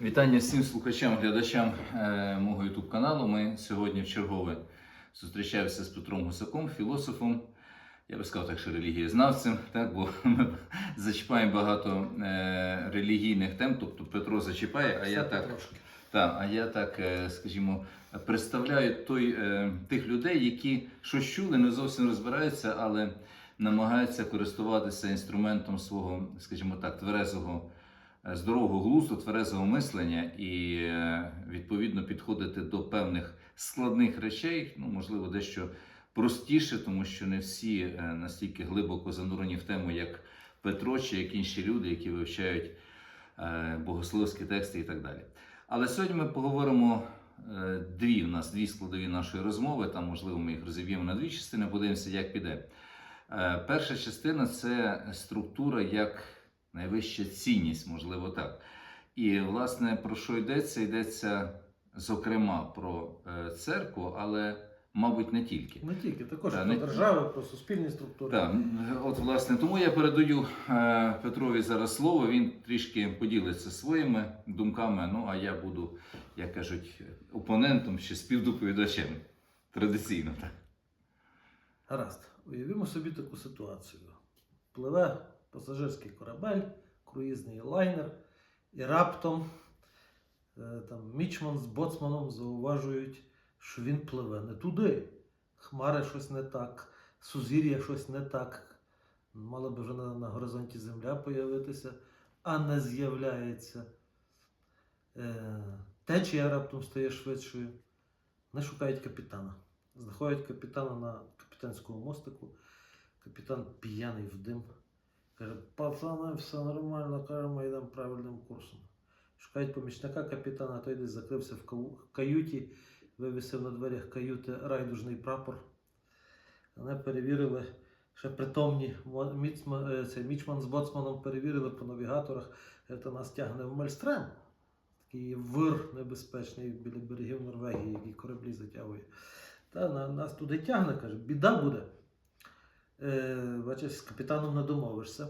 Вітання всім слухачам, глядачам е, мого YouTube каналу. Ми сьогодні в чергове зустрічаємося з Петром Гусаком, філософом. Я би сказав так, що релігієзнавцем, так, бо ми зачіпаємо багато е, релігійних тем, тобто Петро зачіпає, а я так. Так, а я так, е, скажімо, представляю той, е, тих людей, які щось чули, не зовсім розбираються, але намагаються користуватися інструментом свого, скажімо так, тверезого, здорового глузду, тверезого мислення і е, відповідно підходити до певних складних речей, ну можливо, дещо простіше, тому що не всі е, настільки глибоко занурені в тему, як Петро чи як інші люди, які вивчають е, богословські тексти і так далі. Але сьогодні ми поговоримо дві у нас дві складові нашої розмови. Там, можливо, ми їх розіб'ємо на дві частини, подивимося, як піде. Перша частина це структура як найвища цінність, можливо, так. І, власне, про що йдеться? Йдеться, зокрема, про е, церкву, але, мабуть, не тільки. Не тільки, також Та, про не- держави, про суспільні структури. Так, от власне, тому я передаю е, Петрові зараз слово. Він трішки поділиться своїми думками. Ну а я буду, як кажуть, опонентом чи співдоповідачем. Традиційно так. Гаразд, уявімо собі таку ситуацію. Пливе пасажирський корабель, круїзний лайнер, і раптом е, там, мічман з боцманом зауважують, що він пливе не туди. Хмари щось не так, сузір'я щось не так. Мала би вже на, на горизонті земля появитися, а не з'являється. Е, течія раптом стає швидшою. Вони шукають капітана. Знаходять капітана на капітанському мостику. Капітан п'яний в дим. Каже, пацани, все нормально, каже, ми йдемо правильним курсом. Шукають помічника капітана, той десь закрився в каюті, вивісив на дверях каюти райдужний прапор. Вони перевірили, ще притомні е, мічман з боцманом перевірили по навігаторах, це нас тягне в Мальстрем. Такий вир небезпечний біля берегів Норвегії, який кораблі затягує. Та на, нас туди тягне, каже, біда буде. Е, бачиш, з капітаном не домовишся.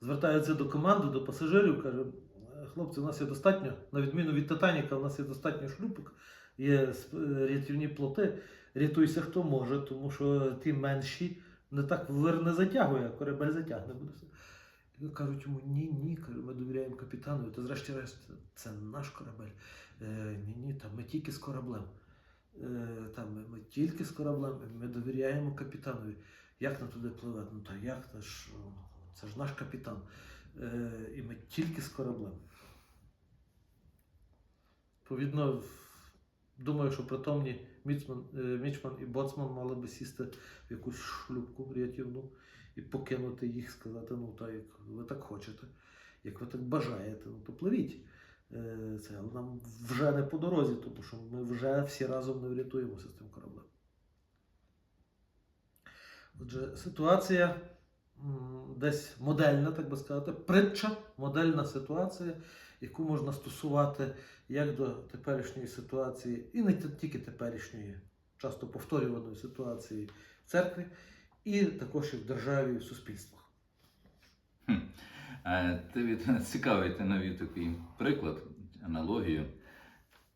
Звертаються до команди, до пасажирів, каже, «Е, хлопці, у нас є достатньо, на відміну від Титаніка, у нас є достатньо шлюпок, є е, рятівні плоти. Рятуйся, хто може, тому що ті менші не так вир не затягує, а корабель затягне буде. все. Кажуть йому, ні, ні, ми довіряємо капітану. Та зрешті-решт, це наш корабель. Ні, ні, та ми тільки з кораблем. Е, там, ми, тільки з кораблем, ми довіряємо капітанові. Як нам туди пливе? Ну та як? Та ж, це ж наш капітан. Е, і ми тільки з кораблем. Відповідно, думаю, що притомні Міцман, е, Мічман і Боцман мали би сісти в якусь шлюпку рятівну і покинути їх, сказати, ну так, як ви так хочете, як ви так бажаєте, ну то пливіть. Е, Це, нам вже не по дорозі, тому що ми вже всі разом не врятуємося з тим кораблем. Отже, ситуація десь модельна, так би сказати, притча, модельна ситуація, яку можна стосувати як до теперішньої ситуації, і не тільки теперішньої, часто повторюваної ситуації в церкві, і також і в державі, і в суспільствах. Ти від цікавий ти навів такий приклад, аналогію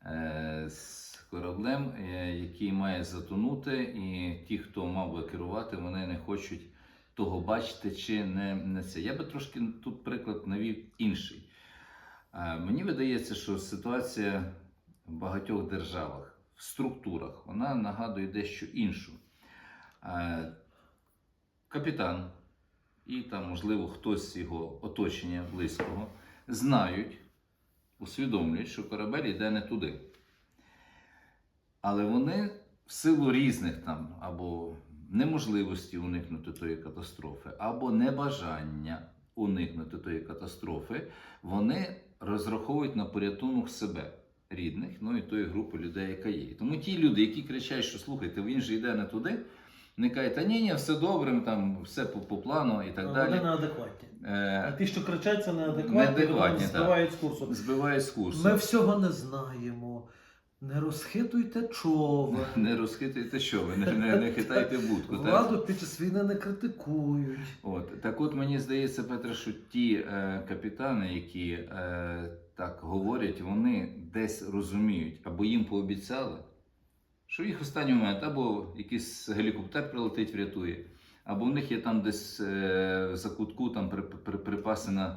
е, з кораблем, е, який має затонути, і ті, хто мав би керувати, вони не хочуть того бачити чи не, не це. Я би трошки тут приклад навів інший. Е, Мені видається, що ситуація в багатьох державах, в структурах, вона нагадує дещо іншу. Капітан і там, можливо, хтось з його оточення близького знають, усвідомлюють, що корабель йде не туди. Але вони в силу різних там або неможливості уникнути тої катастрофи, або небажання уникнути тої катастрофи, вони розраховують на порятунок себе, рідних, ну і тої групи людей, яка є. Тому ті люди, які кричать, що слухайте, він же йде не туди, не кажуть, та ні, ні, все добре, там все по, по плану і так Вони далі. неадекватні. А Е, ті, що кричать, це неадекватні, Неадекватні, вони збивають з курсу. збиває з курсу. Ми всього не знаємо. Не розхитуйте човен. Не розхитуйте що ви, не, не, не хитайте будку. Так? Владу під час війни не критикують. От. Так от мені здається, Петре, що ті е, капітани, які е, так говорять, вони десь розуміють, або їм пообіцяли, що їх останній момент або якийсь гелікоптер прилетить, врятує, або в них є там десь е, в закутку там при, припасена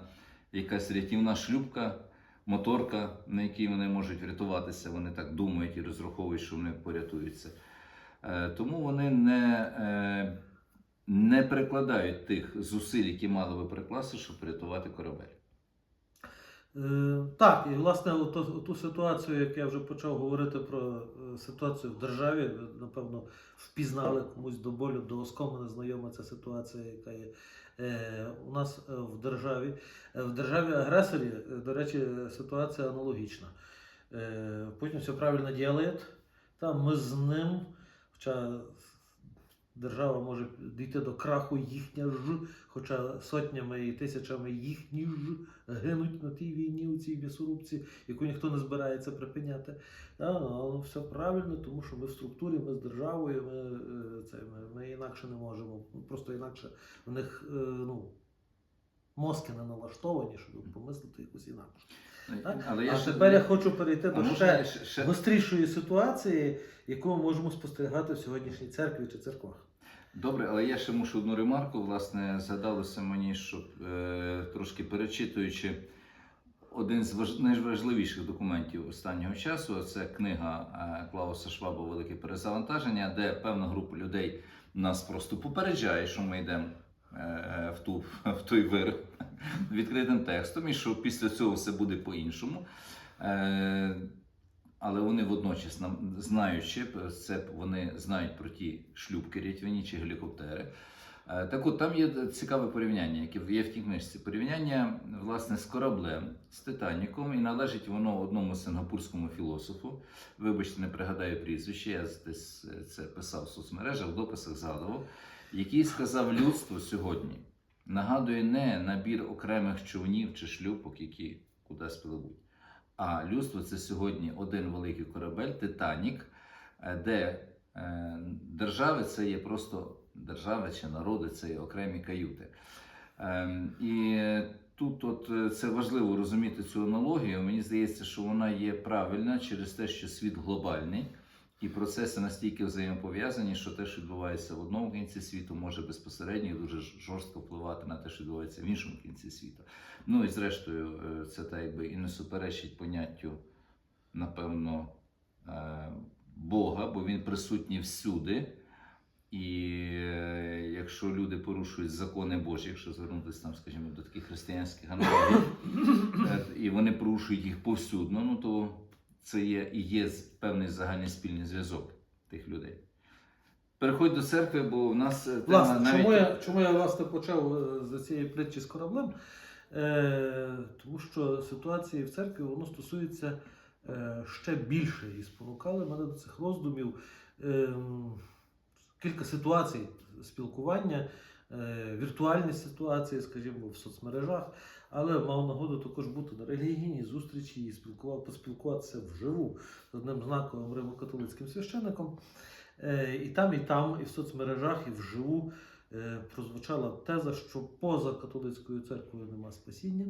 якась рятівна шлюпка, моторка, на якій вони можуть врятуватися. Вони так думають і розраховують, що вони порятуються. Е, тому вони не, е, не прикладають тих зусиль, які мали би прикласти, щоб врятувати корабель. Е, так, і власне оту, ту ситуацію, як я вже почав говорити про е, ситуацію в державі, ви, напевно, впізнали комусь до болю, до оскому знайома ця ситуація, яка є е, у нас в державі. В державі агресорі, е, до речі, ситуація аналогічна. Путін все правильно робить, там ми з ним, хоча держава може дійти до краху їхня ж, хоча сотнями і тисячами їхні ж гинуть на тій війні, у цій м'ясорубці, яку ніхто не збирається припиняти. Та, але все правильно, тому що ми в структурі, ми з державою, ми, е, це, ми, ми інакше не можемо. Ну, Просто інакше в них е, ну, мозки не налаштовані, щоб помислити якусь інакше. Так? Але я а ще тепер я хочу перейти А до ще, ще... гострішої ситуації, яку ми можемо спостерігати в сьогоднішній церкві чи церквах. Добре, але я ще мушу одну ремарку. Власне, згадалося мені, що е, трошки перечитуючи один з важ... найважливіших документів останнього часу, це книга е, Клауса Шваба Велике перезавантаження, де певна група людей нас просто попереджає, що ми йдемо е, в, ту, в той вир відкритим текстом, і що після цього все буде по-іншому. Е, але вони водночас знаючи це, вони знають про ті шлюбки рятівні чи гелікоптери. Е, Так от там є цікаве порівняння, яке є в тій книжці. Порівняння власне з кораблем, з Титаніком, і належить воно одному сингапурському філософу. Вибачте, не пригадаю прізвище, я десь це писав в соцмережах, в дописах згадував, який сказав людство сьогодні нагадує не набір окремих човнів чи шлюпок, які кудись пливуть. А людство це сьогодні один великий корабель, Титанік, е, де е, держави це є просто держави чи народи, це є окремі каюти. Ем, І тут от, е, це важливо розуміти цю аналогію. Мені здається, що вона є правильна через те, що світ глобальний. І процеси настільки взаємопов'язані, що те, що відбувається в одному кінці світу, може безпосередньо і дуже жорстко впливати на те, що відбувається в іншому кінці світу. Ну і зрештою, е, це так якби і не суперечить поняттю, напевно, е, Бога, бо він присутній всюди. І е, якщо люди порушують закони Божі, якщо звернутися там, скажімо, до таких християнських аналогій, е, і вони порушують їх повсюдно, ну то це є і є певний загальний спільний зв'язок тих людей. Переходь до церкви, бо в нас е, тема Власне, навіть... чому, я, чому я власне почав е, з цієї притчі з кораблем? Е, тому що ситуації в церкві воно стосується е, ще більше і спонукали мене до цих роздумів. Е, кілька ситуацій спілкування, віртуальні ситуації, скажімо, в соцмережах, але мав нагоду також бути на релігійній зустрічі і поспілкуватися вживу з одним знаковим римокатолицьким священником. Е, І там, і там, і в соцмережах, і вживу е, прозвучала теза, що поза католицькою церквою нема спасіння.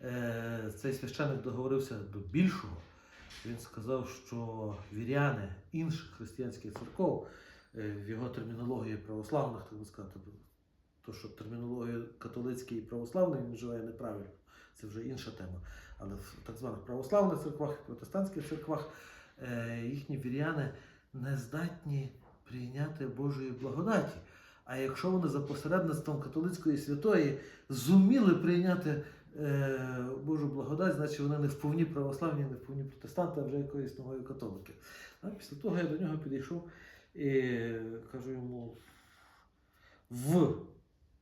Е, Цей священник договорився до більшого. Він сказав, що віряни інших християнських церков е, в його термінології православних, так би сказати, то, що термінологію католицький і православний він вживає неправильно, це вже інша тема. Але в так званих православних церквах, і протестантських церквах е, їхні віряни не здатні прийняти Божої благодаті. А якщо вони за посередництвом католицької святої зуміли прийняти е, Божу благодать, значить вони не вповні православні, не вповні протестанти, а вже якоїсь нової католики. Після того я до нього підійшов і кажу йому, в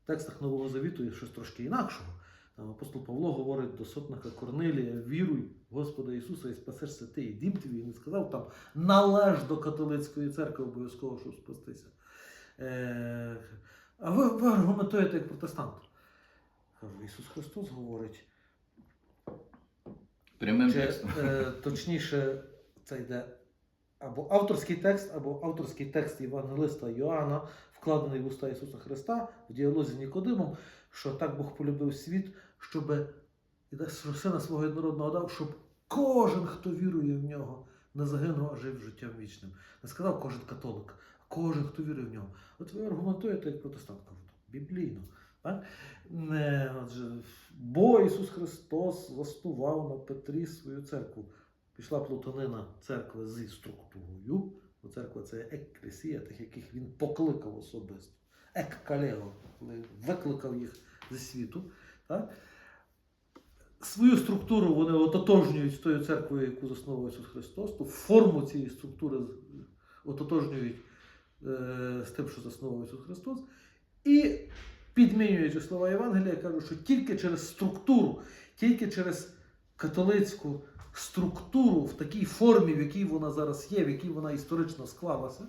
текстах Нового Завіту є щось трошки інакшого. Там апостол Павло говорить до сотника Корнилія: віруй в Господа Ісуса і спасешся ти, і дім твій. Він сказав там належ до католицької церкви обов'язково, щоб спастися. Е, а ви, ви аргументуєте як протестант. Кажу, Ісус Христос говорить. Прямим Чи, текстом. е, точніше, це йде або авторський текст, або авторський текст Євангелиста Йоанна, вкладений в уста Ісуса Христа в діалозі з Нікодимом, що так Бог полюбив світ, щоб сина свого єдинородного дав, щоб кожен, хто вірує в нього, не загинув, а жив життям вічним. Не сказав кожен католик, а кожен, хто вірує в нього. От ви аргументуєте, як протестант кажуть, біблійно. Так? Не, отже, бо Ісус Христос заснував на Петрі свою церкву. Пішла плутанина церкви зі структурою, бо церква це екклесія, тих, яких він покликав особисто. Еккалео, викликав їх зі світу. Так? Свою структуру вони ототожнюють з тою церквою, яку засновував Ісус Христос, ту форму цієї структури ототожнюють е, з тим, що засновував Ісус Христос. І підмінюючи слова Євангелія, кажуть, що тільки через структуру, тільки через католицьку структуру в такій формі, в якій вона зараз є, в якій вона історично склалася,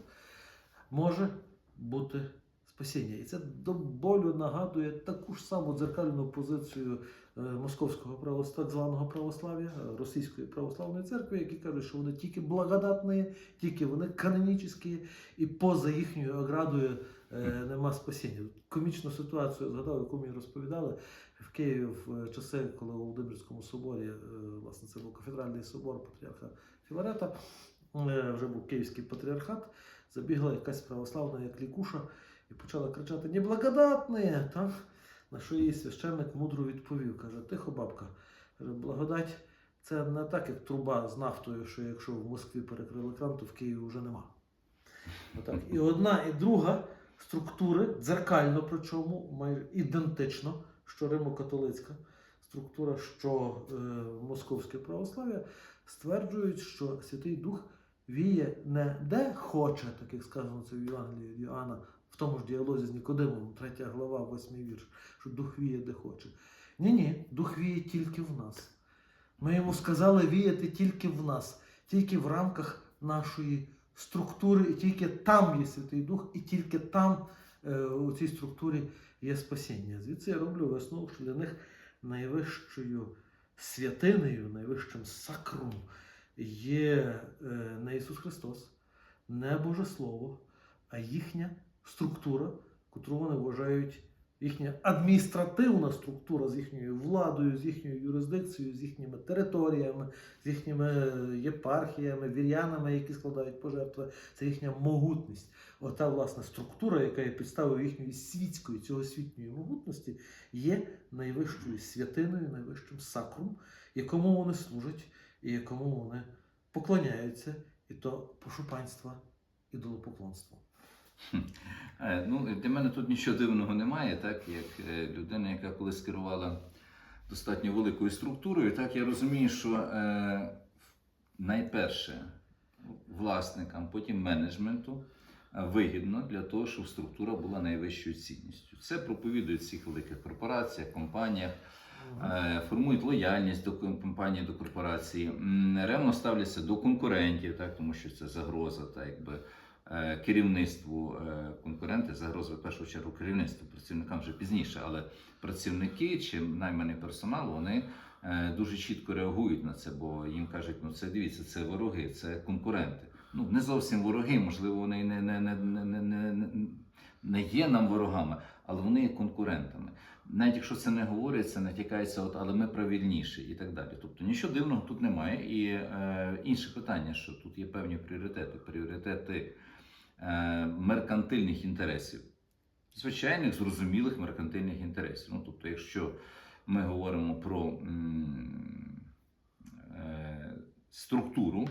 може бути спасіння. І це до болю нагадує таку ж саму дзеркальну позицію е, московського правос- так званого православ'я, е, російської православної церкви, які кажуть, що вони тільки благодатні, тільки вони канонічні, і поза їхньою оградою е, нема спасіння. Комічну ситуацію згадав, яку мені розповідали в Києві в е, часи, коли у Володимирському соборі, е, власне, це був кафедральний собор патріарха Філарета, е, вже був Київський патріархат, забігла якась православна як лікуша і почала кричати «Неблагодатні!» так? На що її священник мудро відповів, каже, тихо, бабка, благодать це не так, як труба з нафтою, що якщо в Москві перекрили кран, то в Києві вже нема. Отак. І одна, і друга структури, дзеркально, причому майже ідентично, що римо-католицька структура, що е, московське православ'я, стверджують, що Святий Дух віє не де хоче, так як сказано це в Євангелії від Іоанна, в тому ж діалозі з Нікодимом, 3 глава, 8 вірш, що Дух віє де хоче. Ні, ні, Дух віє тільки в нас. Ми йому сказали віяти тільки в нас, тільки в рамках нашої структури, і тільки там є Святий Дух, і тільки там е, у цій структурі є спасіння. Звідси я роблю висновок, що для них найвищою святинею, найвищим сакром є е, не Ісус Христос, не Боже Слово, а їхня структура, котру вони вважають їхня адміністративна структура з їхньою владою, з їхньою юрисдикцією, з їхніми територіями, з їхніми єпархіями, вір'янами, які складають пожертви, це їхня могутність. Ота власна структура, яка є підставою їхньої світської, цього світньої могутності, є найвищою святиною, найвищим сакром, якому вони служать і якому вони поклоняються, і то пошупанства ідолопоклонства. Е, Ну, для мене тут нічого дивного немає, так як е, людина, яка колись керувала достатньо великою структурою, так я розумію, що е, найперше власникам, потім менеджменту е, вигідно для того, щоб структура була найвищою цінністю. Це проповідують в всіх великих корпораціях, компаніях. Е, формують лояльність до компанії, до корпорації, ревно ставляться до конкурентів, так, тому що це загроза, так, якби, керівництву е, конкуренти, загроза в першу чергу керівництву, працівникам вже пізніше, але працівники чи найманий персонал, вони е, дуже чітко реагують на це, бо їм кажуть, ну це дивіться, це вороги, це конкуренти. Ну, не зовсім вороги, можливо, вони не, не, не, не, не, не, є нам ворогами, але вони є конкурентами навіть якщо це не говориться, натякається, от, але ми правильніші і так далі. Тобто нічого дивного тут немає. І е, інше питання, що тут є певні пріоритети, пріоритети е, меркантильних інтересів, звичайних зрозумілих меркантильних інтересів. Ну, тобто, якщо ми говоримо про е, структуру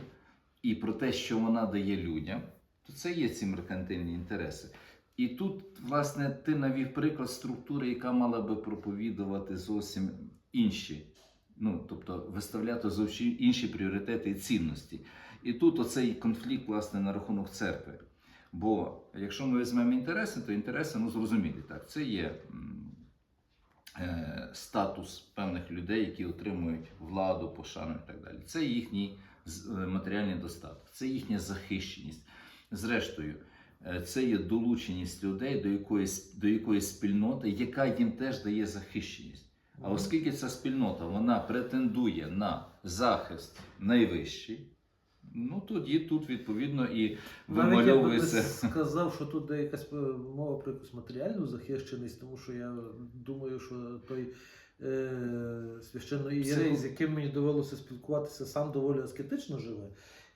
і про те, що вона дає людям, то це є ці меркантильні інтереси. І тут, власне, ти навів приклад структури, яка мала би проповідувати зовсім інші, ну тобто виставляти зовсім інші пріоритети і цінності. І тут оцей конфлікт, власне, на рахунок церкви. Бо якщо ми візьмемо інтереси, то інтереси ну, зрозумілі. Так, це є е, статус певних людей, які отримують владу, пошану і так далі. Це їхній е, матеріальний достаток, це їхня захищеність. Зрештою, Е, це є долученість людей до якоїсь, до якоїсь спільноти, яка їм теж дає захищеність. А оскільки ця спільнота вона претендує на захист найвищий, ну тоді тут відповідно і Навіть я вимальовується. сказав, що тут є якась мова про якусь матеріальну захищеність, тому що я думаю, що той е, священної єреї, з яким мені довелося спілкуватися, сам доволі аскетично живе.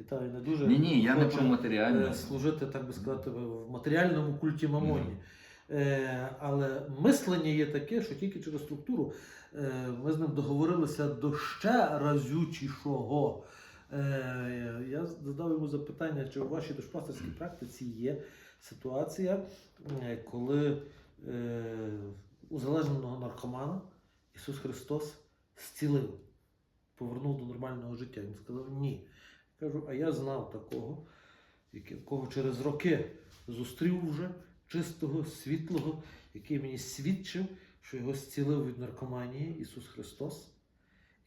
І та, не дуже Ні, ні, я не про матеріальне. е, служити, так би сказати, в матеріальному культі мамоні. Е, але мислення є таке, що тільки через структуру е, ми з ним договорилися до ще разючішого. Е, я задав йому запитання, чи у вашій душпастерській практиці є ситуація, е, коли е, узалежненого наркомана Ісус Христос зцілив, повернув до нормального життя. Він сказав ні. Кажу, а я знав такого, який- кого через роки зустрів вже чистого, світлого, який мені свідчив, що його зцілив від наркоманії Ісус Христос.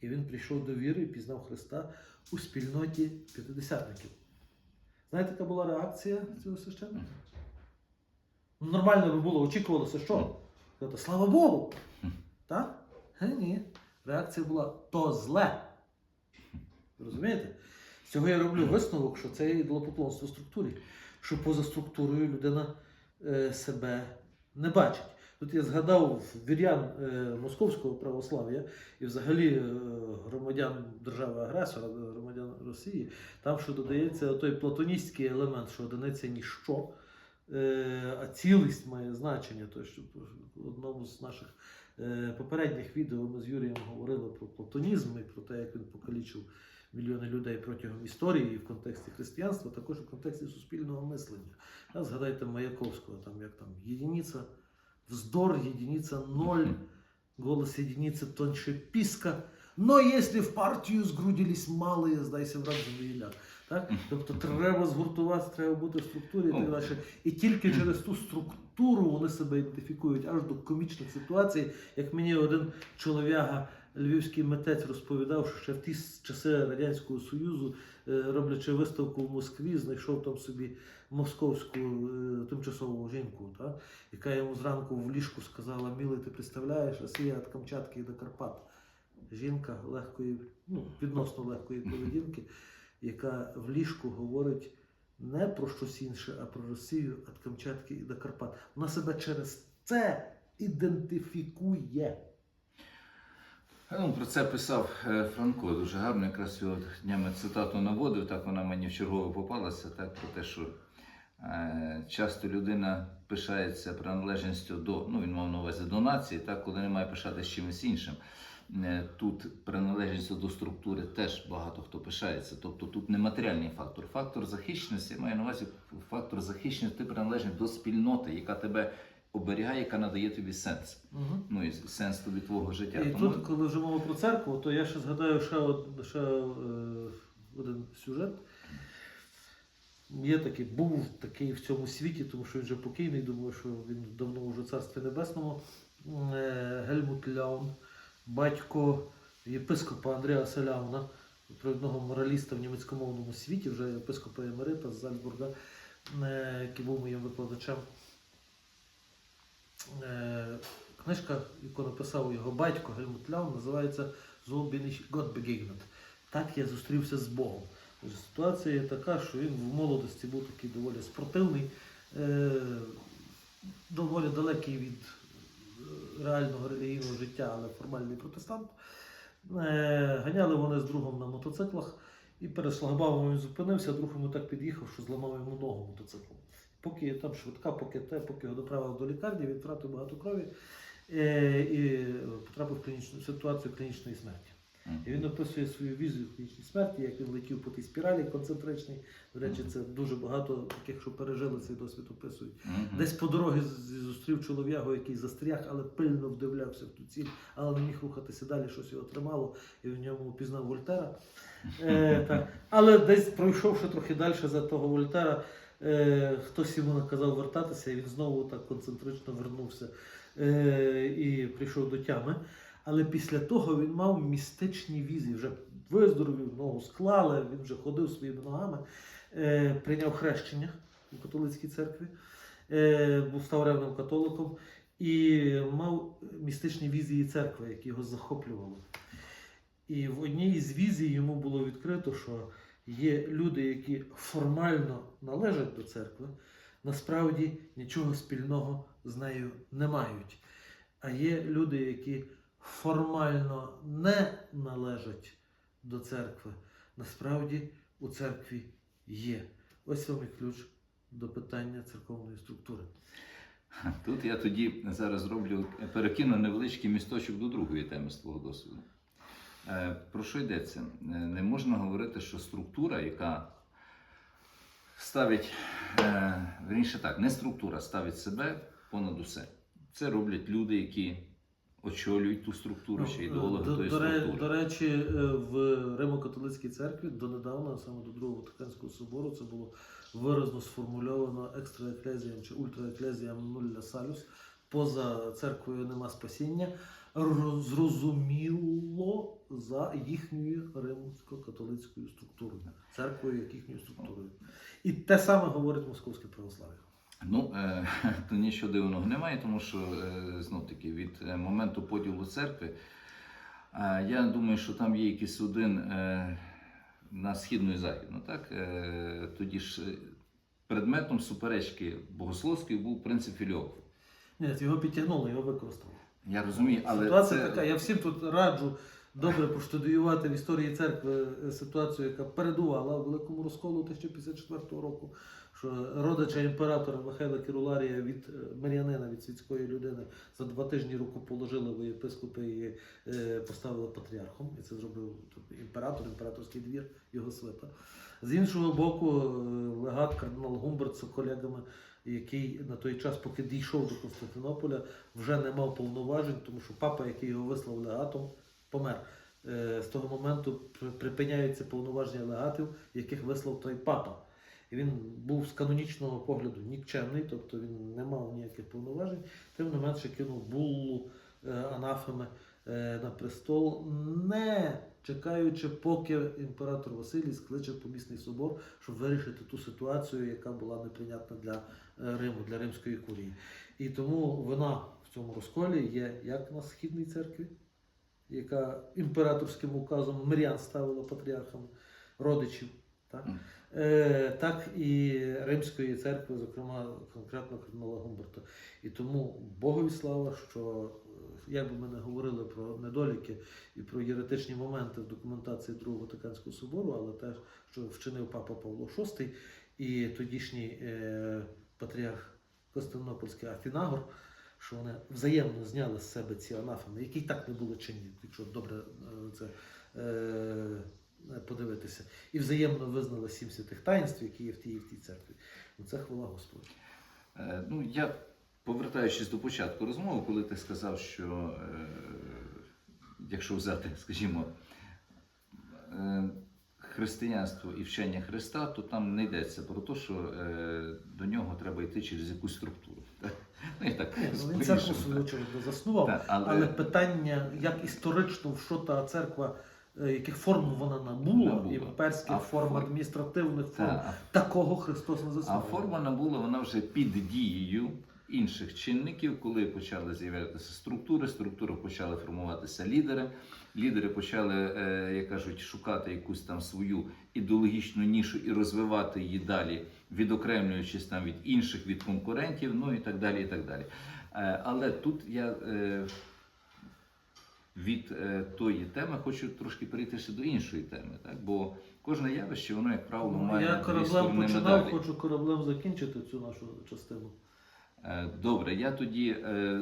І він прийшов до віри і пізнав Христа у спільноті п'ятидесятників. Знаєте, яка була реакція цього священника? Ну, Нормально би було, очікувалося, що? Сказати, слава Богу! Так? Е, ні. Реакція була то зле. Розумієте? З цього я роблю висновок, що це ідолопоклонство структурі. Що поза структурою людина е, себе не бачить. Тут я згадав вірян е, московського православ'я і взагалі е, громадян держави-агресора, громадян Росії, там що додається той платоністський елемент, що одиниця ніщо, е, а цілість має значення. То, що в одному з наших е, попередніх відео ми з Юрієм говорили про платонізм і про те, як він покалічив мільйони людей протягом історії і в контексті християнства, також в контексті суспільного мислення. Згадайте Маяковського, там як там єдиниця вздор, единица ноль, голос единицы тоньше писка. Но если в партію згрудились малые, здайся враг земля. Так? Тобто треба згуртуватися, треба бути в структурі і так далі. І тільки через ту структуру вони себе ідентифікують аж до комічних ситуацій. Як мені один чолов'яга, львівський митець, розповідав, що ще в ті часи Радянського Союзу, е, роблячи виставку в Москві, знайшов там собі московську е, тимчасову жінку, та? яка йому зранку в ліжку сказала: Мілий, ти представляєш, Росія від Камчатки до Карпат. Жінка легкої, ну, відносно легкої поведінки, яка в ліжку говорить не про щось інше, а про Росію від Камчатки і до Карпат. Вона себе через це ідентифікує. Про це писав е, Франко дуже гарно, якраз його днями цитату наводив, так вона мені в вчергово попалася, так, про те, що е, часто людина пишається приналежністю до, ну він мав на увазі до нації, так, коли не має пишатися чимось іншим. Е, Тут приналежністю до структури теж багато хто пишається. Тобто тут не матеріальний фактор. Фактор захищеності, маю на увазі фактор захищеності, ти приналежний до спільноти, яка тебе оберігає, яка надає тобі сенс. Угу. Ну і сенс тобі твого життя. І Тому- тут, коли вже мова про церкву, то я ще згадаю ще, од- ще е, один сюжет. Є такий, був такий в цьому світі, тому що він вже покійний, думаю, що він давно вже в царстві небесному. Е, Гельмут Ляун, батько єпископа Андрія Селяуна, провідного мораліста в німецькомовному світі, вже єпископа Емерита з Зальцбурга, е, який був моїм викладачем. Е, Книжка, яку написав його батько Гельмут Ляун, називається «So bin ich Так я зустрівся з Богом. Ситуація є така, що він в молодості був такий доволі спортивний, е, доволі далекий від е, реального релігійного життя, але формальний протестант. Ганяли вони з другом на мотоциклах, і перед шлагбаумом він зупинився, друг йому так під'їхав, що зламав йому ногу мотоциклом. Поки там швидка, поки те, поки його доправили до лікарні, він втратив багато крові е, і потрапив в клінічну ситуацію клінічної смерті. І він описує свою візію клінічній смерті, як він летів по тій спіралі концентричній. До речі, це дуже багато таких, що пережили цей досвід, описують. Десь по дорозі зустрів чолов'ягу, який застряг, але пильно вдивлявся в ту ціль, але не міг рухатися далі, щось його тримало, і в ньому пізнав Вольтера. Е, так. Але десь пройшовши трохи далі за того Вольтера, е, хтось йому наказав вертатися, і він знову так концентрично вернувся е, і прийшов до тями. Але після того він мав містичні візії, вже виздоровів, ногу склали, він вже ходив своїми ногами, е, прийняв хрещення у католицькій церкві, е, був став ревним католиком і мав містичні візії церкви, які його захоплювали. І в одній з візій йому було відкрито, що є люди, які формально належать до церкви, насправді нічого спільного з нею не мають. А є люди, які формально не належать до церкви, насправді у церкві є. Ось вам і ключ до питання церковної структури. Тут я тоді зараз зроблю, перекину невеличкий місточок до другої теми з твого досвіду. Е, Про що йдеться? Е, Не можна говорити, що структура, яка ставить, е, верніше так, не структура ставить себе понад усе. Це роблять люди, які очолюють ту структуру, ще ідеологи Ну, до, тої до, структури. до речі, в Римо-католицькій церкві донедавна, саме до Другого Ватиканського собору, це було виразно сформульовано екстраеклезіям чи ультраеклезіям нулля салюс. Поза церквою нема спасіння. Зрозуміло за їхньою римсько-католицькою структурою, церквою як їхньою структурою. І те саме говорить московське православ'я. Ну, е, то нічого дивного немає, тому що е, знов таки від е, моменту поділу церкви, я думаю, що там є якийсь один на східну і західну. Так? Тоді ж предметом суперечки богословської був принцип філіоку. Ні, його підтягнули, його використали. Я розумію, але Ситуація це... така. Я всім тут раджу добре проштудіювати в історії церкви е, ситуацію, яка передувала великому розколу 1054 року. Що родича імператора Михайла Кіруларія від е, мирянина, від світської людини за два тижні руку положили в єпископи і е, поставили патріархом. І це зробив імператор, імператорський двір, його свита. З іншого боку, легат кардинал Гумберт з колегами, який на той час, поки дійшов до Константинополя, вже не мав повноважень, тому що папа, який його вислав легатом, помер. Е, З того моменту припиняються повноваження легатів, яких вислав той папа. І він був з канонічного погляду нікчемний, тобто він не мав ніяких повноважень, тим не менше кинув буллу е, анафеми е, на престол, не чекаючи, поки імператор Василій скличе помісний собор, щоб вирішити ту ситуацію, яка була неприйнятна для е, Риму, для римської курії. І тому вона в цьому розколі є як на східній церкві, яка імператорським указом мирян ставила патріархами родичів, так? Е, так і Римської церкви, зокрема конкретно кардинала Гумберта. І тому Богові слава, що як би ми не говорили про недоліки і про єретичні моменти в документації Другого Ватиканського собору, але те, що вчинив папа Павло VI і тодішній е, патріарх Константинопольський Афінагор, що вони взаємно зняли з себе ці анафеми, які так не були чинні, якщо добре е, це е, подивитися, і взаємно визнали сім святих таїнств, які є в тій і в тій церкві. Це хвала Господу. Е, Ну, я повертаючись до початку розмови, коли ти сказав, що е, якщо взяти, скажімо, е, християнство і вчення Христа, то там не йдеться про те, що е, до нього треба йти через якусь структуру. Так? Ну, так, ну, він церкву так. свою чергу заснував, Так, але- але питання, як історично, в що та церква, е, яких форм вона набула, Набула. імперських А форм, форм- адміністративних форм, Та, такого Христос не А заснував. форма набула вона вже під дією інших чинників, коли почали з'являтися структури, структури почали формуватися лідери. Лідери почали, е, як кажуть, шукати якусь там свою ідеологічну нішу і розвивати її далі, відокремлюючись там від інших, від конкурентів, ну і так далі. і так далі. Е, Але тут я е, від тої теми хочу трошки перейти ще до іншої теми, так? бо кожне явище, воно, як правило, Ну, має Я кораблем починав, медалі. хочу кораблем закінчити цю нашу частину. Е, Добре, я тоді е,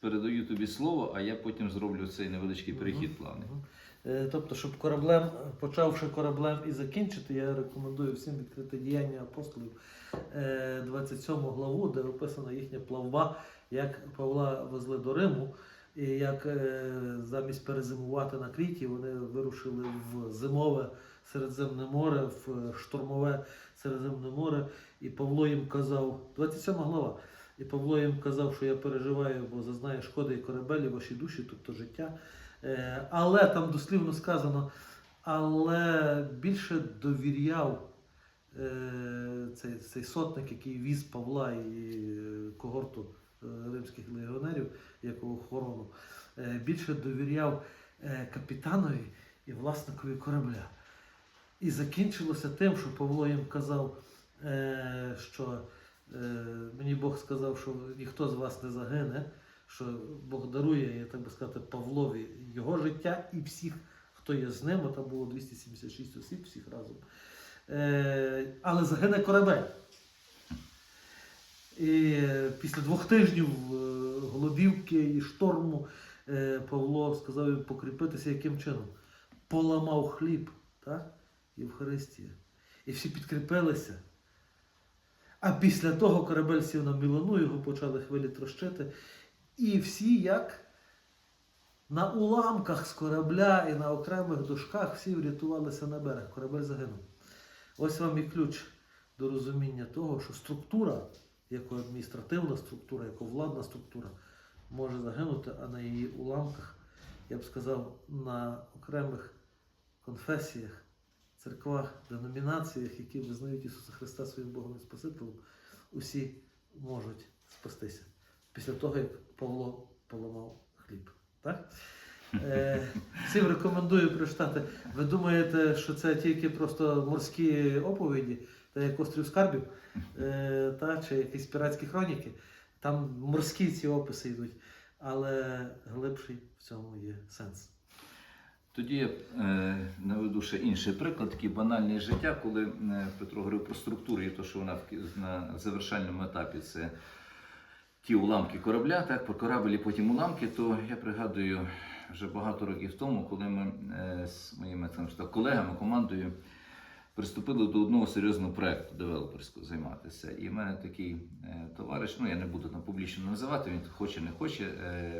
передаю тобі слово, а я потім зроблю цей невеличкий перехід плавний. Е, Тобто, щоб кораблем, почавши кораблем і закінчити, я рекомендую всім відкрити діяння апостолів е, 27 главу, де описана їхня плавба, як Павла везли до Риму, і як замість перезимувати на Кріті, вони вирушили в зимове Середземне море, в штурмове Середземне море. І Павло їм казав, 27 глава. І Павло їм казав, що я переживаю, бо зазнає шкоди і корабель, і ваші душі, тобто життя. Е, Але там дослівно сказано, але більше довіряв е, цей, цей сотник, який віз Павла і е, когорту римських легіонерів як охорону, більше довіряв капітанові і власникові корабля. І закінчилося тим, що Павло їм казав, що мені Бог сказав, що ніхто з вас не загине, що Бог дарує, я так би сказати, Павлові його життя і всіх, хто є з ним. Там було 276 осіб всіх разом. Е, але загине корабель. І після двох тижнів е, голодівки і шторму е, Павло сказав їм покріпитися яким чином? Поламав хліб, так? Євхаристія. І всі підкріпилися. А після того корабель сів на мілину, його почали хвилі трощити. І всі, як на уламках з корабля і на окремих дошках, всі врятувалися на берег. Корабель загинув. Ось вам і ключ до розуміння того, що структура, як адміністративна структура, як владна структура, може загинути, а на її уламках, я б сказав, на окремих конфесіях, церквах, деномінаціях, які визнають Ісуса Христа своїм Богом і Спасителем, усі можуть спастися після того, як Павло поламав хліб. Так? Е, всім рекомендую прочитати. Ви думаєте, що це тільки просто морські оповіді, та як острів скарбів, е, та, чи якісь піратські хроніки. Там морські ці описи йдуть, але глибший в цьому є сенс. Тоді я е, наведу ще інший приклад, такий банальний життя, коли е, Петро говорив про структуру, і то, що вона на завершальному етапі це ті уламки корабля, так, по кораблі потім уламки, то я пригадую вже багато років тому, коли ми е, з моїми там, що, колегами, командою приступили до одного серйозного проєкту девелоперського займатися. І в мене такий товариш, ну я не буду там публічно називати, він хоче, не хоче,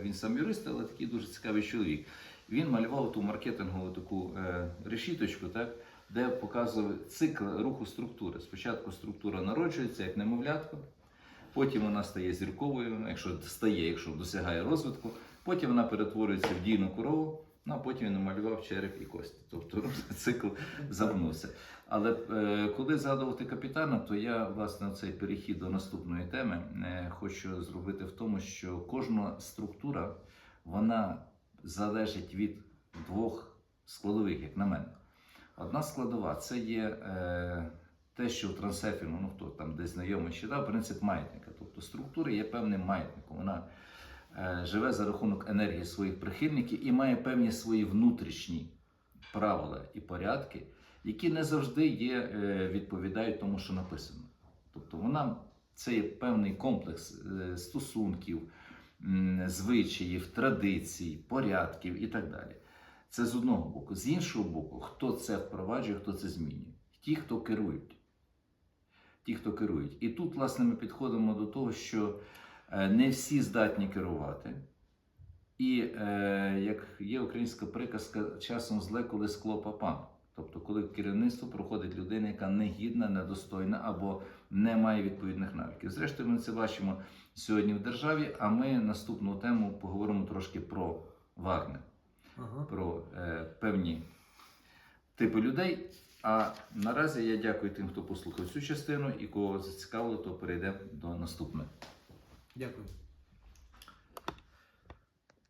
він сам юрист, але такий дуже цікавий чоловік. Він малював ту маркетингову таку е, решіточку, так, де показував цикл руху структури. Спочатку структура народжується як немовлятко, потім вона стає зірковою, якщо стає, якщо досягає розвитку, потім вона перетворюється в дійну корову, ну а потім він намалював череп і кості. Тобто цикл замкнувся. Але е, коли згадувати капітана, то я власне цей перехід до наступної теми е, хочу зробити в тому, що кожна структура вона залежить від двох складових, як на мене. Одна складова це є е, те, що в трансефіру, ну хто там десь знайомий читав, принцип маятника. Тобто структура є певним маятником. Вона е, живе за рахунок енергії своїх прихильників і має певні свої внутрішні правила і порядки, які не завжди є, е, відповідають тому, що написано. Тобто вона це є певний комплекс е, стосунків, звичаїв, традицій, порядків і так далі. Це з одного боку. З іншого боку, хто це впроваджує, хто це змінює? Ті, хто керують. Ті, хто керують. І тут, власне, ми підходимо до того, що е, не всі здатні керувати. І е, як є українська приказка, часом зле, коли скло папан. Тобто, коли керівництво проходить людина, яка негідна, недостойна або не має відповідних навиків. Зрештою, ми це бачимо сьогодні в державі. А ми наступну тему поговоримо трошки про Вагнер, Ага. про е, певні типи людей. А наразі я дякую тим, хто послухав цю частину і кого зацікавило, то перейдемо до наступної. Дякую.